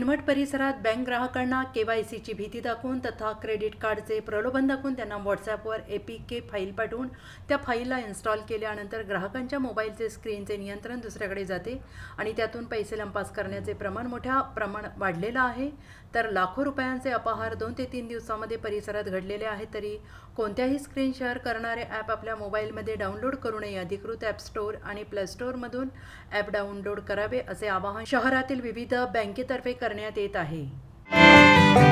किनवट परिसरात बँक ग्राहकांना केवायसीची भीती दाखवून तथा क्रेडिट कार्डचे प्रलोभन दाखवून त्यांना व्हॉट्सॲपवर ए पी के फाईल पाठवून त्या फाईलला इन्स्टॉल केल्यानंतर ग्राहकांच्या मोबाईलचे स्क्रीनचे नियंत्रण दुसऱ्याकडे जाते आणि त्यातून पैसे लंपास करण्याचे प्रमाण मोठ्या प्रमाण वाढलेलं आहे. तर लाखो रुपयांचे अपहार दोन ते तीन दिवसामध्ये परिसरात घडलेले आहेत तरी कोणत्याही स्क्रीन शेअर करणारे ॲप आपल्या मोबाईलमध्ये डाउनलोड करू नये. अधिकृत ॲप स्टोअर आणि प्ले स्टोअरमधून ॲप डाउनलोड करावे असे आवाहन शहरातील विविध बँकेतर्फे कर करण्यात येत आहे.